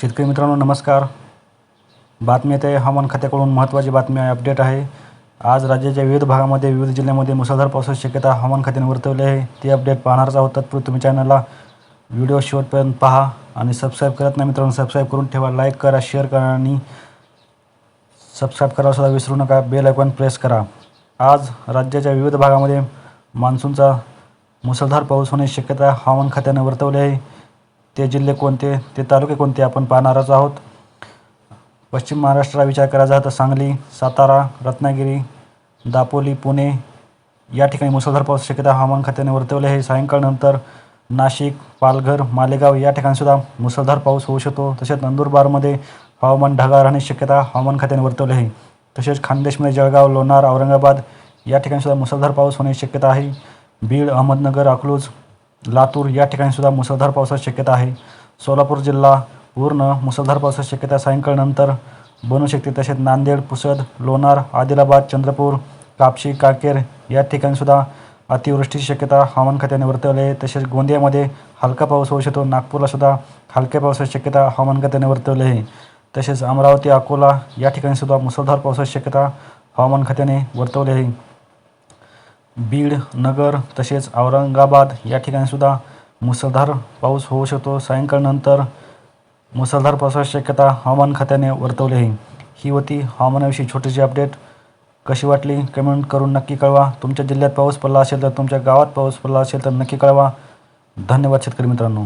शेतकरी मित्रांनो नमस्कार. बातमी येते हवामान खात्याकडून महत्त्वाची बातमी आहे अपडेट आहे. आज राज्याच्या विविध भागामध्ये विविध जिल्ह्यामध्ये मुसळधार पावसाची शक्यता हवामान खात्याने वर्तवली आहे. ती अपडेट पाहणारच आहोत. तत्पूर्वी तुम्ही चॅनलला व्हिडिओ शेवटपर्यंत पहा आणि सबस्क्राईब करत नाही मित्रांनो सबस्क्राईब करून ठेवा. लाईक करा शेअर करा आणि सबस्क्राईब करायला सुद्धा विसरू नका. बेल आयकॉन प्रेस करा. आज राज्याच्या विविध भागामध्ये मान्सूनचा मुसळधार पाऊस होण्याची शक्यता हवामान खात्याने वर्तवली आहे. ते जिल्हे कोणते ते तालुके कोणते आपण पाहणारच आहोत. पश्चिम महाराष्ट्राला विचार करायचा तर सांगली सातारा रत्नागिरी दापोली पुणे या ठिकाणी मुसळधार पाऊस शक्यता हवामान खात्याने वर्तवले आहे. सायंकाळनंतर नाशिक पालघर मालेगाव या ठिकाणीसुद्धा मुसळधार पाऊस होऊ शकतो. तसेच नंदुरबारमध्ये हवामान ढगाळ राहण्याची शक्यता हवामान खात्याने वर्तवली आहे. तसेच खानदेशमध्ये जळगाव लोणार औरंगाबाद या ठिकाणीसुद्धा मुसळधार पाऊस होण्याची शक्यता आहे. बीड अहमदनगर अकलूज लातूर या ठिकाणी सुद्धा मुसळधार पावसाची शक्यता आहे. सोलापूर जिल्हा पूर्ण मुसळधार पावसाची शक्यता सायंकाळनंतर बनू शकते. तसेच नांदेड पुसद लोणार आदिलाबाद चंद्रपूर कापशी काकेर या ठिकाणी सुद्धा अतिवृष्टीची शक्यता हवामान खात्याने वर्तवली आहे. तसेच गोंदियामध्ये हलका पाऊस होऊ शकतो. नागपूरला सुद्धा हलक्या पावसाची शक्यता हवामान खात्याने वर्तवली आहे. तसेच अमरावती अकोला या ठिकाणी सुद्धा मुसळधार पावसाची शक्यता हवामान खात्याने वर्तवली आहे. बीड नगर तसेच औरंगाबाद या ठिकाणीसुद्धा मुसळधार पाऊस होऊ शकतो. सायंकाळनंतर मुसळधार पावसाची शक्यता हवामान खात्याने वर्तवली आहे. ही होती हवामानाविषयी छोटीशी अपडेट. कशी वाटली कमेंट करून नक्की कळवा. तुमच्या जिल्ह्यात पाऊस पडला असेल तर तुमच्या गावात पाऊस पडला असेल तर नक्की कळवा. धन्यवाद शेतकरी मित्रांनो.